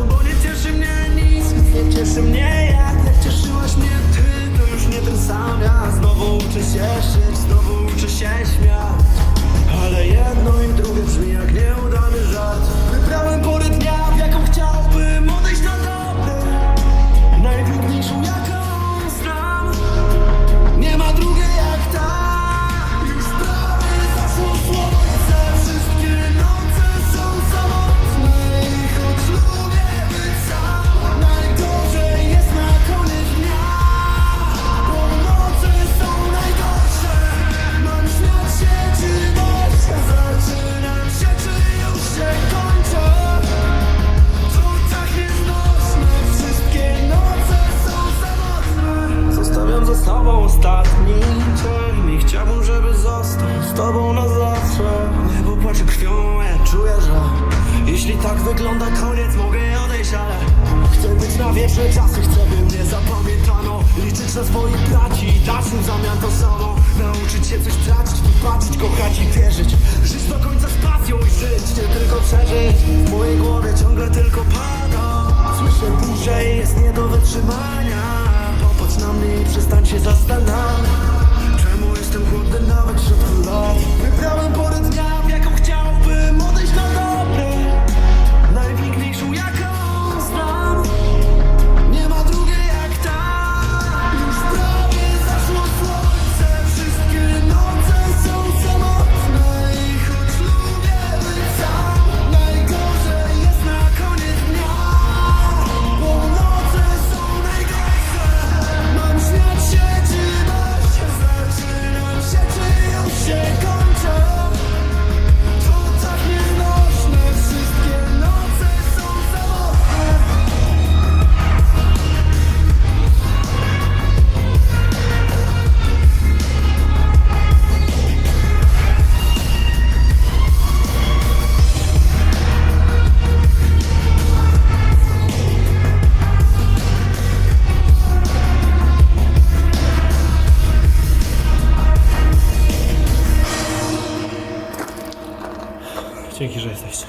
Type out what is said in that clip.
bo nie cieszy mnie nic nie cieszy mnie jak, jak cieszyłaś mnie ty To już nie ten sam ja. Znowu uczę się żyć, tak wygląda koniec, mogę odejść, ale Chcę być na wieczne czasy, chcę by mnie zapamiętano. Liczyć na swoich braci i dać im zamian to samo. Nauczyć się coś tracić, wybaczyć, kochać i wierzyć. Żyć do końca z pasją i żyć, nie tylko przeżyć. W mojej głowie ciągle tylko pada. Słyszę burzę i jest nie do wytrzymania. Popatrz na mnie i przestań się zastanawiać. Czemu jestem chłodny nawet Всякие жесть, все.